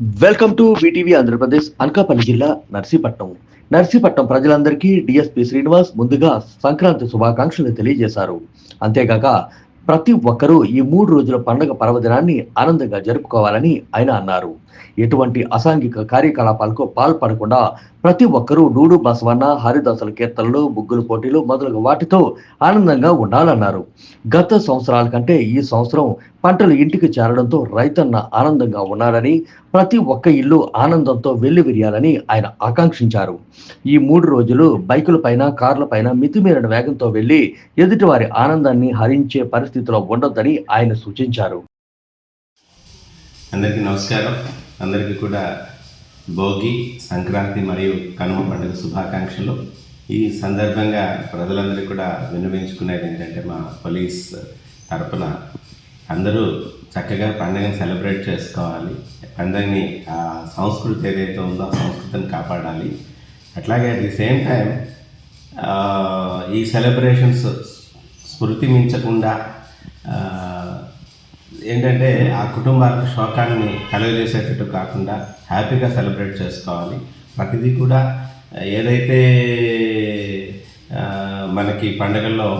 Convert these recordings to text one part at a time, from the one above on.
Welcome to VTV Andhra Pradesh Anakapalli జిల్లా నర్సీపట్నం. నర్సీపట్నం ప్రజలందరికీ DSP Srinivas ముందుగా సంక్రాంతి శుభాకాంక్షలు తెలియజేశారు. అంతేగాక ప్రతి ఒక్కరూ ఈ మూడు రోజుల పండుగ పర్వదినాన్ని ఆనందంగా జరుపుకోవాలని ఆయన అన్నారు. ఎటువంటి అసాంఘిక కార్యకలాపాలకు పాల్పడకుండా ప్రతి ఒక్కరూ డూడు బసవన్న హరిదాసుల కీర్తనలు ముగ్గులు పోటీలు మొదలగు వాటితో ఆనందంగా ఉండాలన్నారు. గత సంవత్సరాల కంటే ఈ సంవత్సరం పంటలు ఇంటికి చేరడంతో రైతన్న ఆనందంగా ఉన్నారని ప్రతి ఒక్క ఇల్లు ఆనందంతో వెల్లివిరియాలని ఆయన ఆకాంక్షించారు. ఈ మూడు రోజులు బైకుల పైన కార్ల పైన మితిమీరిన వేగంతో వెళ్ళి ఎదుటివారి ఆనందాన్ని హరించే పరిస్థితిలో ఉండొద్దని ఆయన సూచించారు. అందరికీ నమస్కారం. అందరికీ కూడా భోగి సంక్రాంతి మరియు కనుమ పండుగ శుభాకాంక్షలు. ఈ సందర్భంగా ప్రజలందరూ కూడా విన్నవించుకునేది ఏంటంటే మా పోలీస్ తరపున అందరూ చక్కగా పండుగను సెలబ్రేట్ చేసుకోవాలి. పండుగని ఆ సంస్కృతి ఏదైతే ఉందో ఆ సంస్కృతిని కాపాడాలి. అట్లాగే అట్ ది సేమ్ టైం ఈ సెలబ్రేషన్స్ స్మృతి మించకుండా ఏంటంటే ఆ కుటుంబాలకు శోకాన్ని కలుగజేసేటట్టు కాకుండా హ్యాపీగా సెలబ్రేట్ చేసుకోవాలి. ప్రతిదీ కూడా ఏదైతే మనకి పండగల్లో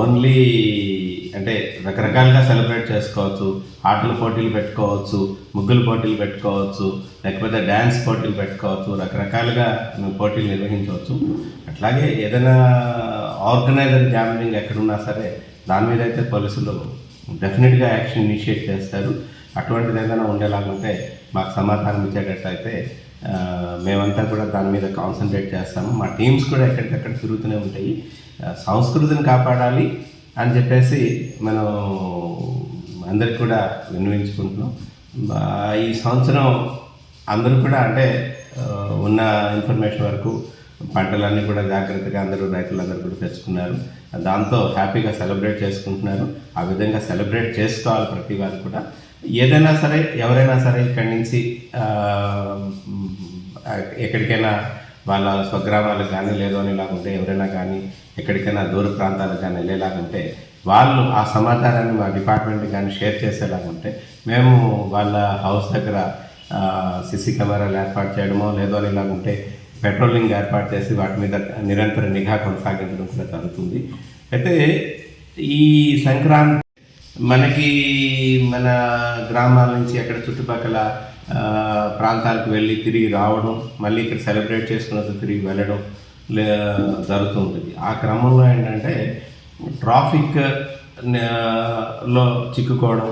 ఓన్లీ అంటే రకరకాలుగా సెలబ్రేట్ చేసుకోవచ్చు. ఆటల పోటీలు పెట్టుకోవచ్చు ముగ్గుల పోటీలు పెట్టుకోవచ్చు లేకపోతే డ్యాన్స్ పోటీలు పెట్టుకోవచ్చు రకరకాలుగా మేము పోటీలు నిర్వహించవచ్చు. అట్లాగే ఏదైనా ఆర్గనైజర్ గ్యాంబ్లింగ్ ఎక్కడున్నా సరే దాని మీద అయితే పోలీసులు డెఫినెట్గా యాక్షన్ ఇనిషియేట్ చేస్తారు. అటువంటిది ఏదైనా ఉండేలాగుంటే మాకు సమాధానం ఇచ్చేటట్టయితే మేమంతా కూడా దాని మీద కాన్సన్ట్రేట్ చేస్తాము. మా టీమ్స్ కూడా ఎక్కడికక్కడ తిరుగుతూనే ఉంటాయి. సంస్కృతిని కాపాడాలి అని చెప్పేసి మనం అందరికి కూడా విన్నవించుకుంటున్నాం. ఈ సంవత్సరం అందరూ కూడా అంటే ఉన్న ఇన్ఫర్మేషన్ వరకు పంటలన్నీ కూడా జాగ్రత్తగా అందరూ రైతులందరూ కూడా తెచ్చుకున్నారు. దాంతో హ్యాపీగా సెలబ్రేట్ చేసుకుంటున్నారు. ఆ విధంగా సెలబ్రేట్ చేసుకోవాలి ప్రతి వారు కూడా. ఏదైనా సరే ఎవరైనా సరే ఇక్కడి నుంచి ఎక్కడికైనా వాళ్ళ స్వగ్రామాలకు కానీ లేదో అని ఇలాగుంటే ఎవరైనా కానీ ఎక్కడికైనా దూర ప్రాంతాలకు కానీ వెళ్ళేలాగుంటే వాళ్ళు ఆ సమాచారాన్ని మా డిపార్ట్మెంట్కి కానీ షేర్ చేసేలాగుంటే మేము వాళ్ళ హౌస్ దగ్గర సిసి కెమెరాలు ఏర్పాటు చేయడమో లేదో అని ఇలాగుంటే పెట్రోలింగ్ ఏర్పాటు చేసి వాటి మీద నిరంతర నిఘా కొనసాగించడం కూడా జరుగుతుంది. అయితే ఈ సంక్రాంతి మనకి మన గ్రామాల నుంచి అక్కడ చుట్టుపక్కల ప్రాంతాలకు వెళ్ళి తిరిగి రావడం మళ్ళీ ఇక్కడ సెలబ్రేట్ చేసుకున్నది తిరిగి వెళ్ళడం లే జరుగుతుంటుంది ఆ క్రమంలో ఏంటంటే ట్రాఫిక్లో చిక్కుకోవడం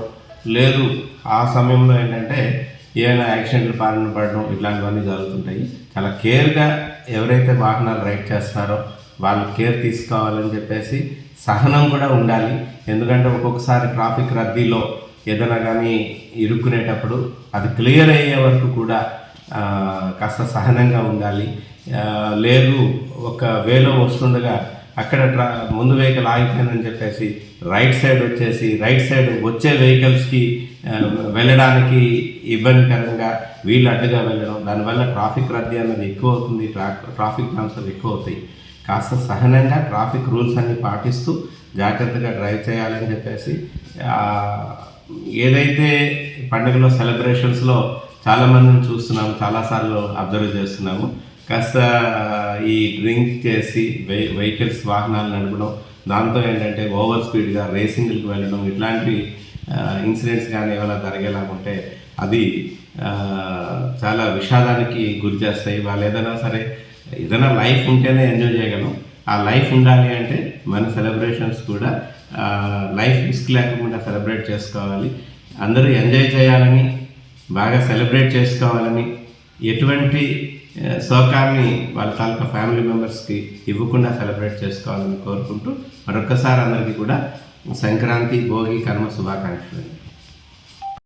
లేదు. ఆ సమయంలో ఏంటంటే ఏమైనా యాక్సిడెంట్లు పాలన పడడం ఇట్లాంటివన్నీ జరుగుతుంటాయి. చాలా కేర్గా ఎవరైతే వాహనాలు రైడ్ చేస్తున్నారో వాళ్ళు కేర్ తీసుకోవాలని చెప్పేసి సహనం కూడా ఉండాలి. ఎందుకంటే ఒక్కొక్కసారి ట్రాఫిక్ రద్దీలో ఏదైనా కానీ ఇరుక్కునేటప్పుడు అది క్లియర్ అయ్యే వరకు కూడా కాస్త సహనంగా ఉండాలి. లేదు ఒక వేలో వస్తుండగా అక్కడ ట్రా ముందు వెహికల్ ఆగిపోయిందని చెప్పేసి రైట్ సైడ్ వచ్చేసి రైట్ సైడ్ వచ్చే వెహికల్స్కి వెళ్ళడానికి ఇబ్బందికరంగా వీళ్ళు అడ్డుగా వెళ్ళడం దానివల్ల ట్రాఫిక్ రద్దీ అన్నది ఎక్కువ అవుతుంది ట్రా ట్రాఫిక్ జామ్స్ అవి ఎక్కువ అవుతాయి. కాస్త సహనంగా ట్రాఫిక్ రూల్స్ అన్ని పాటిస్తూ జాగ్రత్తగా డ్రైవ్ చేయాలని చెప్పేసి ఏదైతే పండుగలో సెలబ్రేషన్స్లో చాలామందిని చూస్తున్నాము చాలాసార్లు అబ్జర్వ్ చేస్తున్నాము కాస్త ఈ డ్రింక్ చేసి వెహి వెహికల్స్ వాహనాలు నడపడం దాంతో ఏంటంటే ఓవర్ స్పీడ్గా రేసింగ్లకు వెళ్ళడం ఇట్లాంటి ఇన్సిడెంట్స్ కానీ ఏమైనా జరిగేలా ఉంటే అది చాలా విషాదానికి గురి చేస్తాయి. వాళ్ళు ఏదైనా సరే ఏదైనా లైఫ్ ఉంటేనే ఎంజాయ్ చేయగలం. ఆ లైఫ్ ఉండాలి అంటే మన సెలబ్రేషన్స్ కూడా లైఫ్ రిస్క్ లేకుండా సెలబ్రేట్ చేసుకోవాలి. అందరూ ఎంజాయ్ చేయాలని బాగా సెలబ్రేట్ చేసుకోవాలని ఎటువంటి సోకాన్ని వాళ్ళ తాలూకా ఫ్యామిలీ మెంబర్స్కి ఇవ్వకుండా సెలబ్రేట్ చేసుకోవాలని కోరుకుంటూ మరొకసారి అందరికీ కూడా సంక్రాంతి భోగి కర్మ శుభాకాంక్షలు.